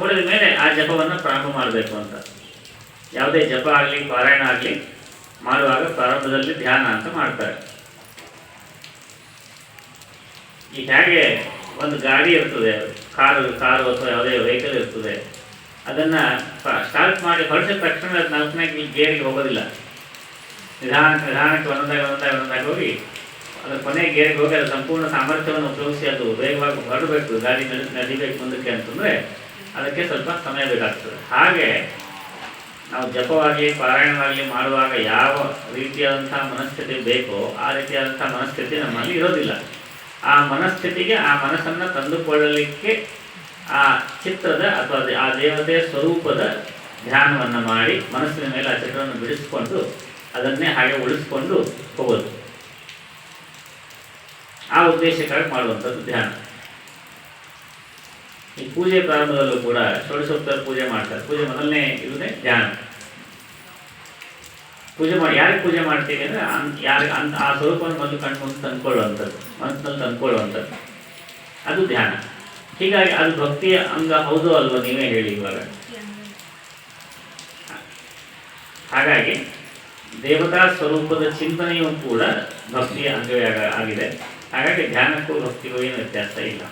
ನೋಡಿದ ಮೇಲೆ ಆ ಜಪವನ್ನು ಪ್ರಾರಂಭ ಮಾಡಬೇಕು ಅಂತ. ಯಾವುದೇ ಜಪ ಆಗಲಿ, ಪಾರಾಯಣ ಆಗಲಿ ಮಾಡುವಾಗ ಪ್ರಾರಂಭದಲ್ಲಿ ಧ್ಯಾನ ಅಂತ ಮಾಡ್ತಾರೆ. ಈಗ ಹೇಗೆ ಒಂದು ಗಾಡಿ ಇರ್ತದೆ, ಕಾರು ಕಾರು ಅಥವಾ ಯಾವುದೇ ವೆಹಿಕಲ್ ಇರ್ತದೆ, ಅದನ್ನು ಸ್ಟಾರ್ಟ್ ಮಾಡಿ ಹೊರಸಿದ ತಕ್ಷಣ ಅದು ನಾಲ್ಕನೇ ಗೇರಿಗೆ ಹೋಗೋದಿಲ್ಲ. ನಿಧಾನಕ್ಕೆ ನಿಧಾನಕ್ಕೆ ಒಂದೊಂದಾಗಿ ಒಂದೊಂದಾಗಿ ಒಂದೊಂದಾಗಿ ಹೋಗಿ ಅದರ ಕೊನೆ ಗೇರ್ಗೆ ಹೋಗಿ ಅದರ ಸಂಪೂರ್ಣ ಸಾಮರ್ಥ್ಯವನ್ನು ಉಪಯೋಗಿಸಿ ಅದು ವೇಗವಾಗಿ ಹೊರಡಬೇಕು, ಗಾಡಿ ನಡಿ, ನಡಿಬೇಕು ಮುಂದಕ್ಕೆ ಅಂತಂದರೆ ಅದಕ್ಕೆ ಸ್ವಲ್ಪ ಸಮಯ ಬೇಕಾಗ್ತದೆ. ಹಾಗೆ ನಾವು ಜಪವಾಗಲಿ ಪಾರಾಯಣವಾಗಲಿ ಮಾಡುವಾಗ ಯಾವ ರೀತಿಯಾದಂಥ ಮನಸ್ಥಿತಿ ಬೇಕೋ ಆ ರೀತಿಯಾದಂಥ ಮನಸ್ಥಿತಿ ನಮ್ಮಲ್ಲಿ ಇರೋದಿಲ್ಲ. ಆ ಮನಸ್ಥಿತಿಗೆ ಆ ಮನಸ್ಸನ್ನು ತಂದುಕೊಳ್ಳಲಿಕ್ಕೆ ಆ ಚಿತ್ರದ ಅಥವಾ ಆ ದೇವತೆಯ ಸ್ವರೂಪದ ಧ್ಯಾನವನ್ನು ಮಾಡಿ ಮನಸ್ಸಿನ ಮೇಲೆ ಆ ಚಿತ್ರವನ್ನು ಬಿಡಿಸಿಕೊಂಡು ಅದನ್ನೇ ಹಾಗೆ ಉಳಿಸ್ಕೊಂಡು ಹೋಗೋದು. ಆ ಉದ್ದೇಶಕ್ಕಾಗಿ ಮಾಡುವಂಥದ್ದು ಧ್ಯಾನ. ಈ ಪೂಜೆ ಪ್ರಾರಂಭದಲ್ಲೂ ಕೂಡ ಷೋಡಶೋತ್ತರ ಪೂಜೆ ಮಾಡ್ತಾರೆ. ಪೂಜೆ ಮೊದಲನೇ ಇರುವುದೇ ಧ್ಯಾನ. ಪೂಜೆ ಮಾಡಿ, ಯಾರಿಗೆ ಪೂಜೆ ಮಾಡ್ತೀವಿ ಅಂದರೆ ಯಾರಿಗೆ ಅಂತ ಆ ಸ್ವರೂಪವನ್ನು ಮೊದಲು ಕಣ್ಣು ಮುಂದೆ ತಂದ್ಕೊಳ್ಳುವಂಥದ್ದು, ಮನಸ್ಸಿನಲ್ಲಿ ತಂದ್ಕೊಳ್ಳುವಂಥದ್ದು. ಅದು ಧ್ಯಾನ. ಹೀಗಾಗಿ ಅದು ಭಕ್ತಿಯ ಅಂಗ ಹೌದು ಅಲ್ವ ನೀವೇ ಹೇಳಿ ಇವಾಗ? ಹಾಗಾಗಿ ದೇವತಾ ಸ್ವರೂಪದ ಚಿಂತನೆಯೂ ಕೂಡ ಭಕ್ತಿಯ ಅಂಗವೇ ಆಗಿದೆ. ಹಾಗಾಗಿ ಧ್ಯಾನಕ್ಕೂ ಭಕ್ತಿಗೂ ಏನು ವ್ಯತ್ಯಾಸ ಇಲ್ಲ